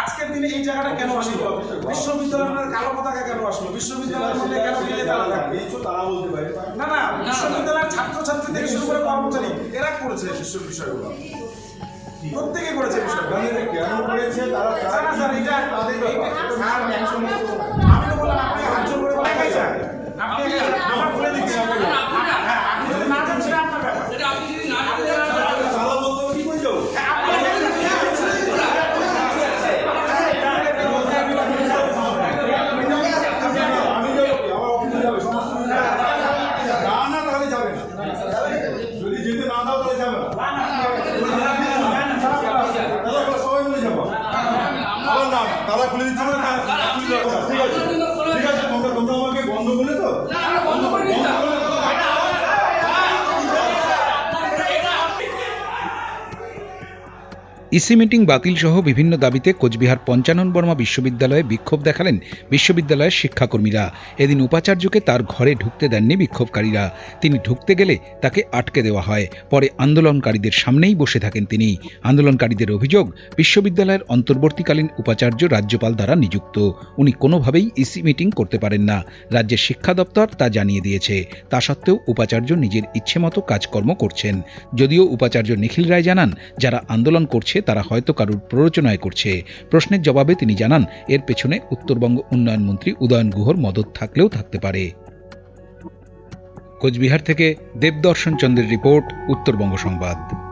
আজকের দিনে এই জায়গাটা কেন আসলো? বিশ্ববিদ্যালয়ের কালো পতাকা কেন আসলো? বিশ্ববিদ্যালয়ের তারা বলতে পারে। না না বিশ্ববিদ্যালয়ের ছাত্রছাত্রী থেকে শুরু করে কর্মচারী এরা করেছে বিশ্ব বিষয়গুলো। প্রত্যেকে করেছে বিষয় কেন করেছে? তারা স্যার ইসি মিটিং বাতিল সহ বিভিন্ন দাবিতে কোচবিহার পঞ্চানন বর্মা বিশ্ববিদ্যালয়ে বিক্ষোভ দেখালেন বিশ্ববিদ্যালয়ের শিক্ষাকর্মীরা। এদিন উপাচার্যকে তার ঘরে ঢুকতে দেননি বিক্ষোভকারীরা। তিনি ঢুকতে গেলে তাকে আটকে দেওয়া হয়। পরে আন্দোলনকারীদের সামনেই বসে থাকেন তিনি। আন্দোলনকারীদের অভিযোগ, বিশ্ববিদ্যালয়ের অন্তর্বর্তীকালীন উপাচার্য রাজ্যপাল দ্বারা নিযুক্ত। উনি কোনোভাবেই ইসি মিটিং করতে পারেন না। রাজ্যের শিক্ষা দপ্তর তা জানিয়ে দিয়েছে। তা সত্ত্বেও উপাচার্য নিজের ইচ্ছেমতো কাজকর্ম করছেন। যদিও উপাচার্য নিখিল রায় জানান, যারা আন্দোলন করছে তারা হয়তো কারুর প্ররোচনায় করছে। প্রশ্নের জবাবে তিনি জানান, এর পেছনে উত্তরবঙ্গ উন্নয়ন মন্ত্রী উদয়ন গুহর মদত থাকলেও থাকতে পারে। কোচবিহার থেকে দেবদর্শন চন্দ্রের রিপোর্ট, উত্তরবঙ্গ সংবাদ।